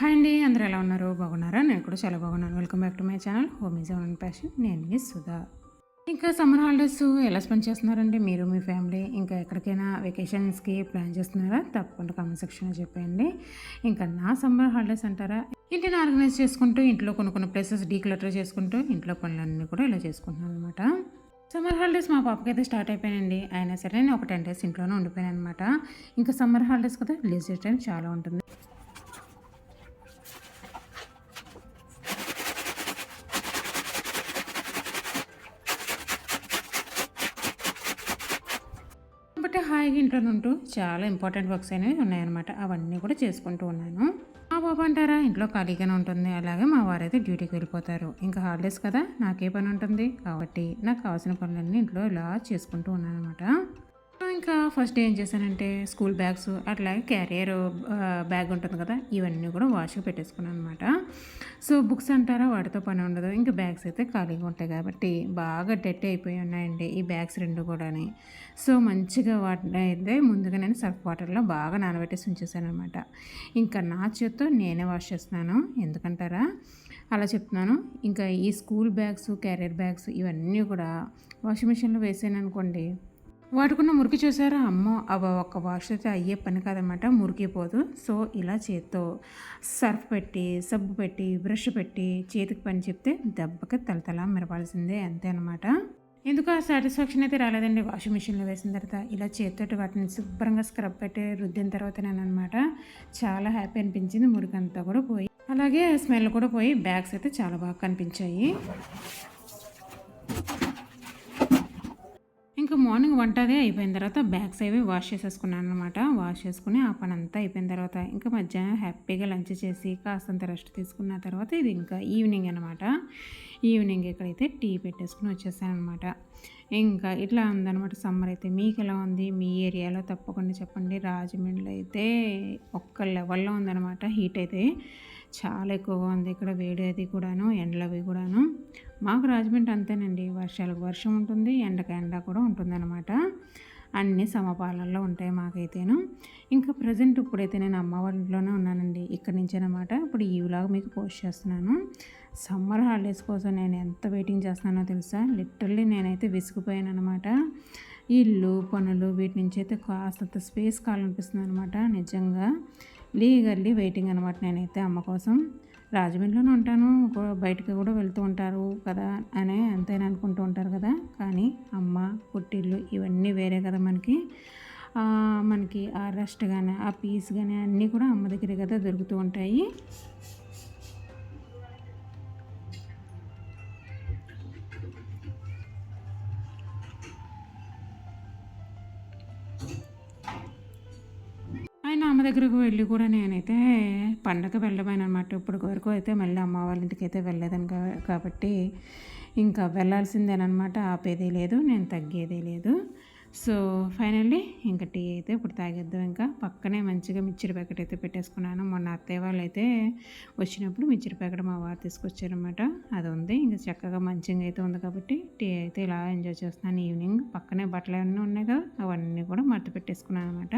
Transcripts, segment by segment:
Hi అండి అందరూ ఎలా ఉన్నారు? బాగున్నారా? నేను కూడా చాలా బాగున్నాను. Welcome back to my channel home is oven passion నేను మీ సుధా. ఇంకా సమ్మర్ హాలిడేస్ ఎలా స్పెండ్ చేస్తున్నారండి? మీరు మీ ఫ్యామిలీ ఇంకా ఎక్కడికైనా వెకేషన్స్కి ప్లాన్ చేస్తున్నారా? తప్పకుండా కామెంట్ సెక్షన్లో చెప్పండి ఇంకా నా సమ్మర్ హాలిడేస్ అంటారా? ఇంటిని ఆర్గనైజ్ చేసుకుంటూ ఇంట్లో కొన్ని కొన్ని ప్లేసెస్ డీక్లటర్ చేసుకుంటూ ఇంట్లో పనులన్నీ కూడా ఇలా చేసుకుంటున్నాను అనమాట సమ్మర్ హాలిడేస్ మా పాపకి అయితే స్టార్ట్ అయిపోయానండి అయినా సరే నేను ఒక టెన్ డేస్ ఇంట్లోనే ఉండిపోయాను అనమాట ఇంకా సమ్మర్ హాలిడేస్ కదా లీజర్ టైం చాలా ఉంటుంది. బట్ ఇంట్లో ఉంటూ చాలా ఇంపార్టెంట్ వర్క్స్ అనేవి ఉన్నాయన్నమాట. అవన్నీ కూడా చేసుకుంటూ ఉన్నాను. మా బాబు అంటారా ఇంట్లో ఖాళీగానే ఉంటుంది అలాగే మా వారైతే డ్యూటీకి వెళ్ళిపోతారు. ఇంకా హాలిడేస్ కదా నాకే పని ఉంటుంది. కాబట్టి నాకు కావాల్సిన పనులన్నీ ఇంట్లో ఇలా చేసుకుంటూ ఉన్నాను అనమాట ఇంకా ఫస్ట్ ఏం చేశానంటే స్కూల్ బ్యాగ్స్ అట్లాగే క్యారియర్ బ్యాగ్ ఉంటుంది కదా ఇవన్నీ కూడా వాష్కి పెట్టేసుకున్నాను అనమాట సో బుక్స్ అంటారా వాటితో పని ఉండదు. ఇంకా బ్యాగ్స్ అయితే ఖాళీగా ఉంటాయి కాబట్టి బాగా డెట్ అయిపోయి ఉన్నాయండి ఈ బ్యాగ్స్ రెండు కూడాని. సో మంచిగా వాటిని అయితే ముందుగా నేను సర్ఫ్ వాటర్లో బాగా నానబెట్టేసి ఉంచేసాను అనమాట ఇంకా నా చేత్తో నేనే వాష్ చేస్తున్నాను. ఎందుకంటారా? అలా చెప్తున్నాను. ఇంకా ఈ స్కూల్ బ్యాగ్స్ క్యారియర్ బ్యాగ్స్ ఇవన్నీ కూడా వాషింగ్ మిషన్లో వేసాను అనుకోండి వాటికున్న మురికి చూసారా? అమ్మో అవ ఒక్క వాష్ అయితే అయ్యే పని కాదనమాట. మురికిపోదు సో ఇలా చేత్తో సర్ఫ్ పెట్టి సబ్బు పెట్టి బ్రష్ పెట్టి చేతికి పని చెప్తే దెబ్బకి తలతల మెరపాల్సిందే అంతే అనమాట ఎందుకు ఆ సాటిస్ఫాక్షన్ అయితే రాలేదండి. వాషింగ్ మిషన్లో వేసిన తర్వాత ఇలా చేతితోటి వాటిని శుభ్రంగా స్క్రబ్ పెట్టి రుద్దిన తర్వాత నేనమాట చాలా హ్యాపీ అనిపించింది. మురికంతా కూడా పోయి అలాగే స్మెల్ కూడా పోయి బ్యాగ్స్ అయితే చాలా బాగా కనిపించాయి. ఇంకా మార్నింగ్ వంట అదే అయిపోయిన తర్వాత బ్యాగ్స్ అవి వాష్ చేసేసుకున్నాను అనమాట వాష్ చేసుకుని ఆ పని అంతా అయిపోయిన తర్వాత ఇంకా మధ్యాహ్నం హ్యాపీగా లంచ్ చేసి కాస్తంత రెస్ట్ తీసుకున్న తర్వాత ఇది ఇంకా ఈవినింగ్ అనమాట ఈవినింగ్ ఇక్కడైతే టీ పెట్టేసుకుని వచ్చేసాను అనమాట ఇంకా ఇట్లా ఉందన్నమాట సమ్మర్ అయితే. మీకు ఎలా ఉంది? మీ ఏరియాలో తప్పకుండా చెప్పండి. రాజమండ్రిలో అయితే ఒక్క లెవెల్లో ఉందన్నమాట హీట్ అయితే. చాలా ఎక్కువగా ఉంది ఇక్కడ వేడి అది కూడాను ఎండలవి కూడాను. మాకు రాజమండ్రి అంతేనండి. వర్షాలకు వర్షం ఉంటుంది ఎండకు ఎండ కూడా ఉంటుందన్నమాట. అన్ని సమపాలనలో ఉంటాయి మాకైతేను. ఇంకా ప్రజెంట్ ఇప్పుడైతే నేను అమ్మ వాళ్ళ ఇంట్లోనే ఉన్నానండి ఇక్కడి నుంచి అనమాట ఇప్పుడు ఈ వ్లాగ్ మీకు పోస్ట్ చేస్తున్నాను. సమ్మర్ హాలిడేస్ కోసం నేను ఎంత వెయిటింగ్ చేస్తున్నానో తెలుసా? లిటరల్లీ నేనైతే విసిగిపోయాను అనమాట ఇల్లు పనులు వీటి నుంచి అయితే కాస్తంత స్పేస్ కావాలనిపిస్తుంది అనమాట నిజంగా. లీగల్లీ వెయిటింగ్ అనమాట నేనైతే అమ్మ కోసం. రాజమండ్రిలోనే ఉంటాను. బయటకు కూడా వెళ్తూ ఉంటారు కదా అని అంతేనా అనుకుంటూ ఉంటారు కదా. కానీ అమ్మ పుట్టిల్లు ఇవన్నీ వేరే కదా మనకి. మనకి ఆ రెస్ట్ కానీ ఆ పీస్ కానీ అన్నీ కూడా అమ్మ దగ్గరే కదా దొరుకుతూ ఉంటాయి. అమ్మ దగ్గరకు వెళ్ళి కూడా నేనైతే పండగ వెళ్ళబోయాను అనమాట ఇప్పుడు వరకు అయితే మళ్ళీ అమ్మ వాళ్ళ ఇంటికి అయితే వెళ్ళలేదని కాబట్టి ఇంకా వెళ్ళాల్సిందేనమాట ఆపేది లేదు నేను తగ్గేదే లేదు. సో ఫైనల్లీ ఇంకా టీ అయితే ఇప్పుడు తాగేద్దాం ఇంకా. పక్కనే మంచిగా మిక్చర్ ప్యాకెట్ అయితే పెట్టేసుకున్నాను. మొన్న అత్తయ్య వాళ్ళు అయితే వచ్చినప్పుడు మిక్చర్ ప్యాకెట్ మా వారు తీసుకొచ్చారనమాట అది ఉంది. ఇంకా చక్కగా మంచిగా అయితే ఉంది కాబట్టి టీ అయితే ఇలా ఎంజాయ్ చేస్తున్నాను. ఈవినింగ్ పక్కనే బట్టలు అన్నీ ఉన్నాయి కదా అవన్నీ కూడా మడత పెట్టేసుకున్నాను అనమాట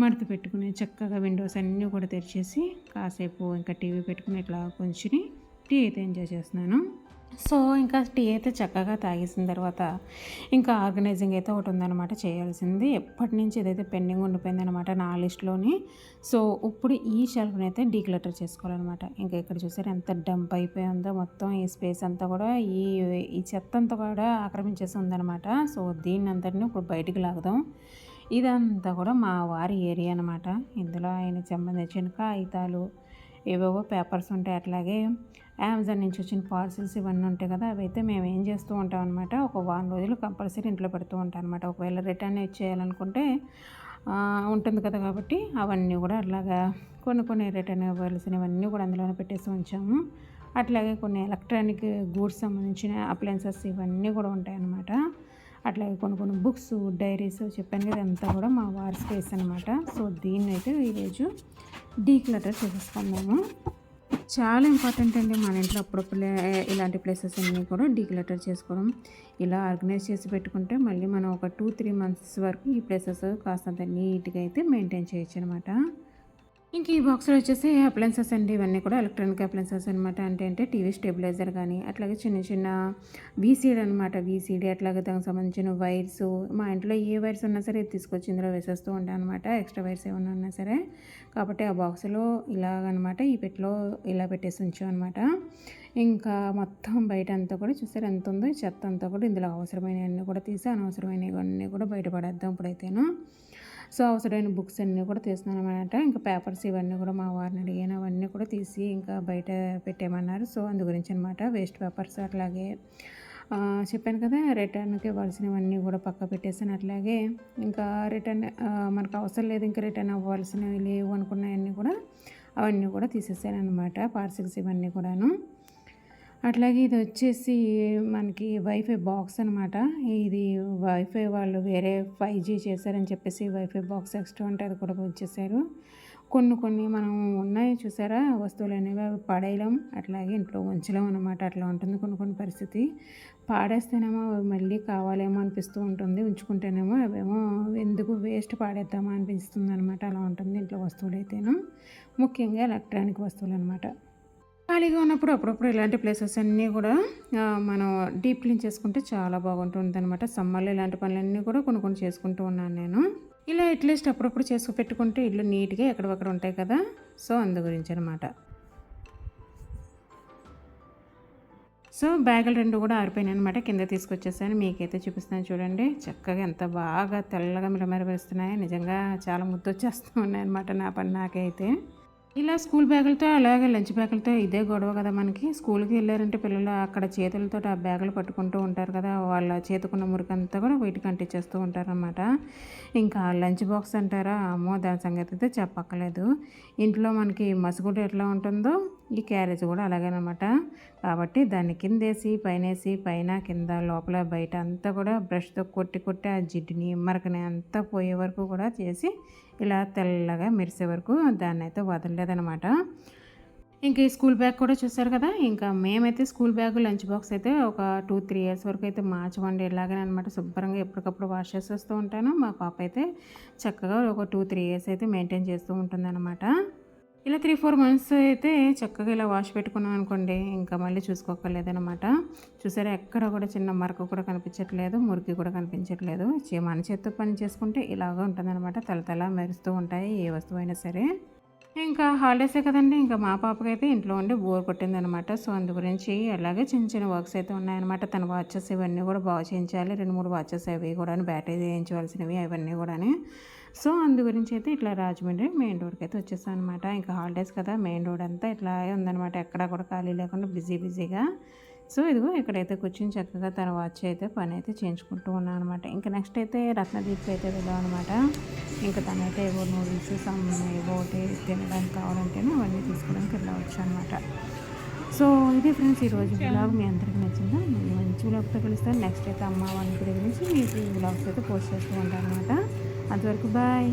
మడత పెట్టుకుని చక్కగా విండోస్ అన్నీ కూడా తెరిచేసి కాసేపు ఇంకా టీవీ పెట్టుకుని ఇట్లా కొంచెం టీ అయితే ఎంజాయ్ చేస్తున్నాను. సో ఇంకా టీ అయితే చక్కగా తాగేసిన తర్వాత ఇంకా ఆర్గనైజింగ్ అయితే ఒకటి ఉందన్నమాట చేయాల్సింది. ఎప్పటి నుంచి ఏదైతే పెండింగ్ ఉండిపోయిందనమాట నా లిస్ట్లోని. సో ఇప్పుడు ఈ షెల్ఫ్ని అయితే డీక్లెటర్ చేసుకోవాలన్నమాట. ఇంకా ఇక్కడ చూసారు ఎంత డంప్ అయిపోయి ఉందో మొత్తం ఈ స్పేస్ అంతా కూడా ఈ ఈ చెత్త అంతా కూడా ఆక్రమించేసి ఉందన్నమాట. సో దీన్ని అంతటిని ఇప్పుడు బయటికి లాగదాం. ఇదంతా కూడా మా వారి ఏరియా అనమాట ఇందులో ఆయన సంబంధించిన కాగితాలు ఏవేవో పేపర్స్ ఉంటాయి. అట్లాగే అమెజాన్ నుంచి వచ్చిన పార్సిల్స్ ఇవన్నీ ఉంటాయి కదా అవి అయితే మేము ఏం చేస్తూ ఉంటాం అనమాట ఒక వారం రోజులు కంపల్సరీ ఇంట్లో పెడుతూ ఉంటాం అనమాట ఒకవేళ రిటర్న్ ఇచ్చేయాలనుకుంటే ఉంటుంది కదా కాబట్టి అవన్నీ కూడా అట్లాగా కొన్ని కొన్ని రిటర్న్ ఇవ్వాల్సినవన్నీ కూడా అందులోనే పెట్టేసి ఉంచాము. అట్లాగే కొన్ని ఎలక్ట్రానిక్ గూడ్స్ సంబంధించిన అప్లయన్సెస్ ఇవన్నీ కూడా ఉంటాయి అన్నమాట. అట్లాగే కొన్ని కొన్ని బుక్స్ డైరీస్ చెప్పాను కదా అంతా కూడా మా వారి స్పేస్ అనమాట సో దీన్ని అయితే ఈరోజు డీక్లటర్ చేసేసుకున్నాము చాలా ఇంపార్టెంట్ అండి మన ఇంట్లో అప్పుడప్పుడు ఇలాంటి ప్లేసెస్ అన్నీ కూడా డీక్లటర్ చేసుకోవడం. ఇలా ఆర్గనైజ్ చేసి పెట్టుకుంటే మళ్ళీ మనం ఒక టూ త్రీ మంత్స్ వరకు ఈ ప్లేసెస్ కాస్తంత నీట్గా అయితే మెయింటైన్ చేయొచ్చు అనమాట ఇంక ఈ బాక్స్లో వచ్చేసి అప్లయన్సెస్ అండి. ఇవన్నీ కూడా ఎలక్ట్రానిక్ అప్లయన్సెస్ అనమాట అంటే అంటే టీవీ స్టెబిలైజర్ కానీ అట్లాగే చిన్న చిన్న వీసీడీ అనమాట వీసీడీ అట్లాగే దానికి సంబంధించిన వైర్స్. మా ఇంట్లో ఏ వైర్స్ ఉన్నా సరే తీసుకొచ్చి ఇందులో వేసేస్తూ ఉంటాను అనమాట ఎక్స్ట్రా వైర్స్ ఏమైనా ఉన్నా సరే. కాబట్టి ఆ బాక్స్లో ఇలాగనమాట ఈ పెట్టిలో ఇలా పెట్టేసి ఉంచాం అనమాట ఇంకా మొత్తం బయట అంతా కూడా చూసారు? ఎంత ఉందో? చెత్త అంతా కూడా ఇందులో అవసరమైనవన్నీ కూడా తీసి అనవసరమైనవన్నీ కూడా బయటపడేద్దాం ఇప్పుడైతేనో. సో అవసరమైన బుక్స్ అన్నీ కూడా తీస్తున్నాను అనమాట ఇంకా పేపర్స్ ఇవన్నీ కూడా మా వారిని అడిగాను. అవన్నీ కూడా తీసి ఇంకా బయట పెట్టేయమన్నారు. సో అందు గురించి అనమాట వేస్ట్ పేపర్స్ అట్లాగే. చెప్పాను కదా రిటర్న్కి ఇవ్వాల్సినవన్నీ కూడా పక్క పెట్టేసాను అట్లాగే ఇంకా రిటర్న్ మనకు అవసరం లేదు ఇంకా రిటర్న్ అవ్వాల్సినవి లేవు అనుకున్నవన్నీ కూడా అవన్నీ కూడా తీసేసాను అనమాట పార్సిల్స్ ఇవన్నీ కూడాను. అట్లాగే ఇది వచ్చేసి మనకి వైఫై బాక్స్ అనమాట ఇది వైఫై వాళ్ళు వేరే ఫైవ్ జీ చేశారని చెప్పేసి వైఫై బాక్స్ ఎక్స్ట్రా ఉంటే అది కూడా వచ్చేసారు. కొన్ని కొన్ని మనం ఉన్నాయి చూసారా? వస్తువులు అనేవి అవి పడేయలేం. అట్లాగే ఇంట్లో ఉంచలేం అనమాట అట్లా ఉంటుంది కొన్ని కొన్ని పరిస్థితి. పాడేస్తేనేమో అవి మళ్ళీ కావాలేమో అనిపిస్తూ ఉంటుంది. ఉంచుకుంటేనేమో అవేమో ఎందుకు వేస్ట్ పాడేద్దామా అనిపిస్తుంది అనమాట అలా ఉంటుంది ఇంట్లో వస్తువులు అయితేను. ముఖ్యంగా ఎలక్ట్రానిక్ వస్తువులు అనమాట ఖాళీగా ఉన్నప్పుడు అప్పుడప్పుడు ఇలాంటి ప్లేసెస్ అన్నీ కూడా మనం డీప్ క్లీన్ చేసుకుంటే చాలా బాగుంటుంది అనమాట సమ్మర్లో ఇలాంటి పనులన్నీ కూడా కొన్ని కొన్ని చేసుకుంటూ ఉన్నాను నేను. ఇలా అట్లీస్ట్ అప్పుడప్పుడు చేసుకు పెట్టుకుంటే ఇల్లు నీట్గా ఎక్కడొక్కడ ఉంటాయి కదా. సో అందు గురించి అనమాట సో బ్యాగులు రెండు కూడా ఆరిపోయినాయి అనమాట కింద తీసుకొచ్చేసాను. మీకైతే చూపిస్తాను చూడండి. చక్కగా ఎంత బాగా తెల్లగా మిరమరవేస్తున్నాయి నిజంగా చాలా ముద్దొచ్చేస్తూ ఉన్నాయి అనమాట నా పని నాకైతే. ఇలా స్కూల్ బ్యాగులతో అలాగే లంచ్ బ్యాగులతో ఇదే గొడవ కదా మనకి. స్కూల్కి వెళ్ళారంటే పిల్లలు అక్కడ చేతులతో ఆ బ్యాగులు పట్టుకుంటూ ఉంటారు కదా వాళ్ళ చేతుకున్న మురికంతా కూడా వీటికి అంటించేస్తూ ఉంటారనమాట ఇంకా లంచ్ బాక్స్ అంటారా? అమ్మో దాని సంగతి అయితే చెప్పక్కలేదు ఇంట్లో మనకి మసుగుడు ఎట్లా ఉంటుందో ఈ క్యారేజ్ కూడా అలాగేనమాట. కాబట్టి దాన్ని కిందేసి పైనేసి పైన కింద లోపల బయట అంతా కూడా బ్రష్తో కొట్టి కొట్టి ఆ జిడ్డుని మరకని అంతా పోయే వరకు కూడా చేసి ఇలా తెల్లగా మెరిసే వరకు దాన్ని అయితే వదలలేదనమాట ఇంకా ఈ స్కూల్ బ్యాగ్ కూడా చూసారు కదా ఇంకా మేమైతే స్కూల్ బ్యాగ్ లంచ్ బాక్స్ అయితే ఒక టూ త్రీ ఇయర్స్ వరకు అయితే మార్చమండి. ఇలాగనే అనమాట శుభ్రంగా ఎప్పటికప్పుడు వాష్ చేసేస్తూ ఉంటాను. మా పాప అయితే చక్కగా ఒక టూ త్రీ ఇయర్స్ అయితే మెయింటైన్ చేస్తూ ఉంటుంది అనమాట ఇలా త్రీ ఫోర్ మంత్స్ అయితే చక్కగా ఇలా వాష్ పెట్టుకున్నాం అనుకోండి ఇంకా మళ్ళీ చూసుకోకర్లేదనమాట చూసారా ఎక్కడ కూడా చిన్న మరక కూడా కనిపించట్లేదు మురికి కూడా కనిపించట్లేదు. మన చేత్తో పని చేసుకుంటే ఇలాగా ఉంటుందన్నమాట. తల తల మెరుస్తూ ఉంటాయి ఏ వస్తువు అయినా సరే. ఇంకా హాలిడేసే కదండి ఇంకా మా పాపకైతే ఇంట్లో ఉండి బోర్ కొట్టిందనమాట సో అందు గురించి అలాగే చిన్న చిన్న వర్క్స్ అయితే ఉన్నాయన్నమాట. తన వాచెస్ ఇవన్నీ కూడా బాగా చేయించాలి రెండు మూడు వాచెస్ అవి కూడా బ్యాటరీ చేయించవలసినవి అవన్నీ కూడా సో అందు గురించి అయితే ఇట్లా రాజమండ్రి మెయిన్ రోడ్కి అయితే వచ్చేసాను అనమాట ఇంకా హాలిడేస్ కదా మెయిన్ రోడ్ అంతా ఇట్లా ఉందనమాట ఎక్కడా కూడా ఖాళీ లేకుండా బిజీ బిజీగా. సో ఇదిగో ఇక్కడైతే కూర్చొని చక్కగా తన వాచ్ అయితే పని అయితే చేయించుకుంటూ ఉన్నాను అనమాట ఇంకా నెక్స్ట్ అయితే రత్నదీప్ అయితే వెళ్ళాం అనమాట ఇంకా తనైతే ఏవో నూడిల్స్ సమ్ ఏవో తినడానికి కావాలంటేనే అవన్నీ తీసుకోవడానికి వెళ్ళవచ్చు అనమాట సో ఇది ఫ్రెండ్స్ ఈరోజు బ్లాగ్ మీ అందరికి నచ్చిందా? మంచి బ్లాగ్తో కలుస్తాను. నెక్స్ట్ అయితే అమ్మ వాళ్ళ గురించి నుంచి మీకు బ్లాగ్స్ అయితే పోస్ట్ చేస్తూ ఉంటాను అనమాట అంతవరకు బాయ్